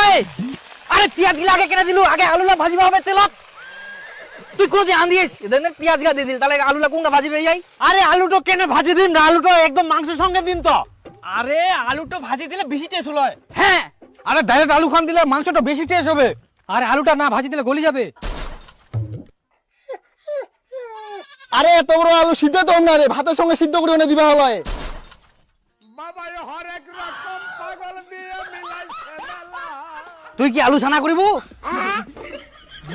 ওই আরে পেঁয়াজগুলো আগে কেটে দিলু আগে আলুলা ভাজিবা হবে তেলত। তুই আন্দিস এদের পেঁয়াজ গা দিয়ে দিল। তাহলে আলুলা কোনটা ভাজিবে যাই আরে আলুটো কেনে ভাজি দিন না? আলুটো একদম মাংসের সঙ্গে দিন তো। আরে আলুটা ভাজি দিলে বেশি টেস্ট হলো। হয়। হ্যাঁ আরে ডাইরেক্ট আলু খান দিলে মাংসটা বেশি টেস্ট হবে। আরে আলুটা না ভাজি দিলে গলি যাবে। আরে এত বড় আলু সিদ্ধ তো না রে ভাতের সঙ্গে সিদ্ধ করে এনে দিবা তুই কি আলু ছানা করিবু?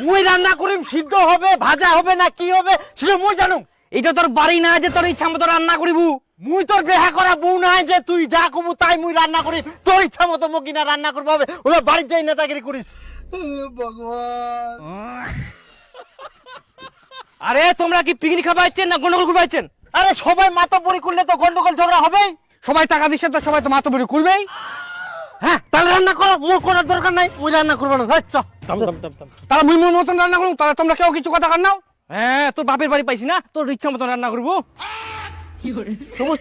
মুই রান্না করিম সিদ্ধ হবে ভাজা হবে না কি হবে সেটা মুই জানুম। এটা তোর বাড়ি না যে তোর ইচ্ছা মতো রান্না করিবু। মুই তোর বেহা করা বউ নাই যে তুই যা কবু তাই মুই রান্না করি। তোর ইচ্ছা মতো মকি না রান্না করব হবে ওরা বাড়ির যাই নেতাগিরি করিস। আরে তোমরা কি পিকনিক খাবাইছেন না গন্ডগোল খাবাইছেন আরে সবাই মাথা পরি করলে তো গন্ডগোল ঝগড়া হবেই। সবাই টাকা দিচ্ছে তো সবাই তো মাথা বড়ি করবেই হ্যাঁ তাহলে রান্না করো মোর করার দরকার নাই মুই রান্না করব না তাহলে মুই মোর মতন রান্না করুন তাহলে তোমরা কেউ কিছু কথা কান নাও। হ্যাঁ তোর বাপের বাড়ি পাইছি না তোর ইচ্ছা মতো রান্না করব।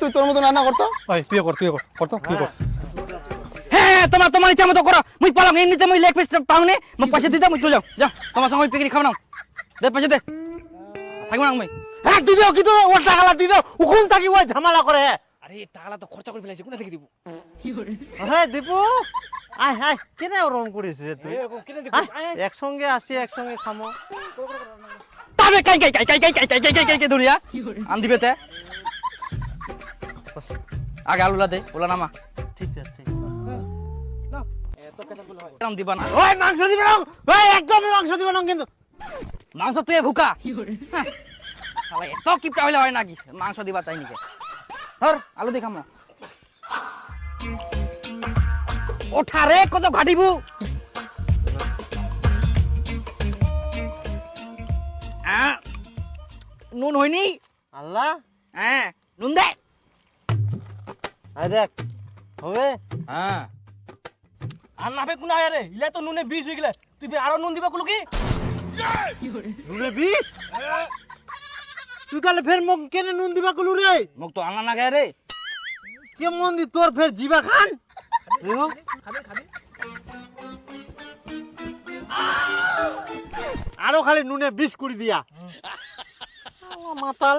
তুই তোর মতন রান্না করতো? ওই তুই কর তুই কর কর তো তুই কর। হ্যাঁ তোমার তোমার ইচ্ছা মতো করো মুই পালাম এমনিতে মুই লেগ পিস পাওনে মুই পয়সা দিতে মুই চলে যাও যা তোমার সঙ্গে পিকনিক খাব না। দে পয়সা দে। থাকব না মুই। হ্যাঁ দিদিও কিন্তু ওর দিদিও উকুন থাকি ওই ঝামেলা করে আরে টাকাটা তো খরচা করে থেকে দিব হ্যাঁ দীপু আয় আয় কেনে ওরকম করিস রে তুই একসঙ্গে আসি একসঙ্গে খামো তবে কাই কাই কাই কাই কাই কাই কাই কাই কাই কাই আন দিবে তে আগে আলুলা দে ওলা নামা ঠিক আছে দিবা না ওই মাংস দিবে না ওই একদমই মাংস দিবে না কিন্তু মাংস তুই ভুকা হ্যাঁ। শালা এত কিপটা হইলে হয় নাকি মাংস দিবা চাই নাকি ধর আলু দি খামো। ওঠা রে কত ঘাটিবু। নুন হয়নি? আল্লাহ। হ্যাঁ নুন দে। আয় দেখ হবে? হ্যাঁ আর নাবে কোন আয় রে? ইলে তো নুনে বিষ হয়ে গেলে। তুই আরও নুন দিবা কুলো কি নুনে বিষ? তুই কালে ফের মোক কেনে নুন দিবা কলু রে? মোক তো আনা না গে রে। কে মন দি তোর ফের জিবা খান? দেখো খাবি খাবি আরও খালি নুনে বিষ কুড়ি দিয়া। মাতাল।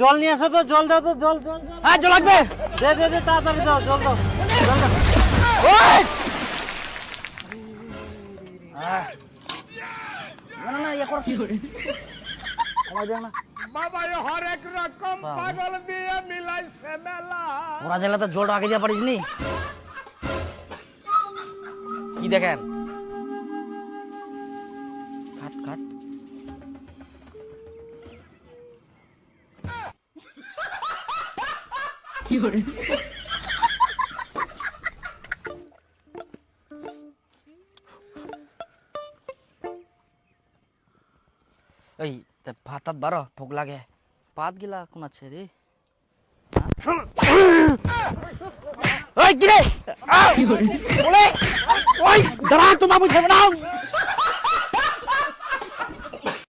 জল নিয়ে আসো তো জল দাও তো জল জল জল। হ্যাঁ জল লাগবে। দে দে দে তাড়াতাড়ি দাও জল দাও জল দাও। ওই! না ইয়ে কি করে? আমার দেখ না। বাবা হরেক রকম পাগল দিয়ে মিলাইছে মেলা। ওরা কি দেখেন? কি করে? এই তে ভাতাত বারো ভোক লাগে। পাত গিলা কোন আছে রে? ওই কি রে ওই দাঁড়া তোমা বুঝে না।